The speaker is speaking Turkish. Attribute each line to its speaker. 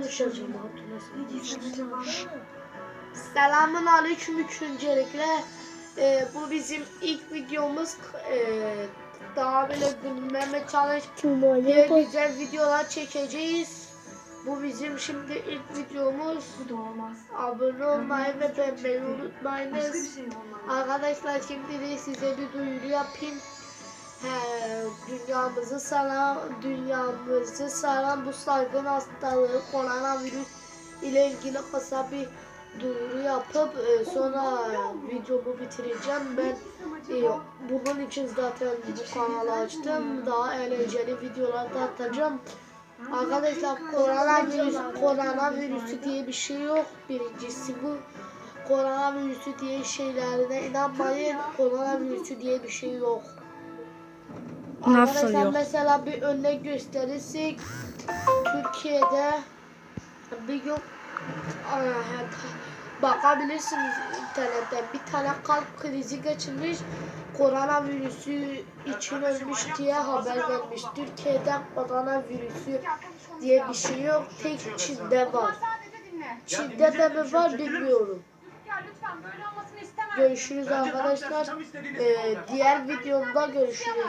Speaker 1: konuşacağım Selamun aleyküm üçüncülükle. Ee, bu bizim ilk videomuz. Ee, daha böyle gülmeme çalış diye güzel videolar çekeceğiz. Bu bizim şimdi ilk videomuz.
Speaker 2: Bu da olmaz.
Speaker 1: Abone olmayı ve beğenmeyi unutmayınız.
Speaker 2: şey.
Speaker 1: Arkadaşlar şimdi de size bir duyuru yapayım. Dünyamızı saran, dünyamızı saran bu salgın hastalığı koronavirüs ile ilgili kısa bir duyuru yapıp e, sonra videomu bitireceğim. Ben e, bunun için zaten bu kanalı açtım. Daha eğlenceli videolar da atacağım. Arkadaşlar koronavirüs, koronavirüsü diye bir şey yok. Birincisi bu. Koronavirüsü diye şeylerine inanmayın. Koronavirüsü diye bir şey yok.
Speaker 3: Nasıl
Speaker 1: Arkadaşlar
Speaker 3: yok?
Speaker 1: mesela bir örnek gösterirsek Türkiye'de bir gün bakabilirsiniz internette bir tane kalp krizi geçirmiş koronavirüsü için ölmüş diye haber vermiş. Türkiye'de koronavirüsü diye bir şey yok. Tek Çin'de var. Çin'de de mi var bilmiyorum. Görüşürüz arkadaşlar. Ee, diğer videomda görüşürüz.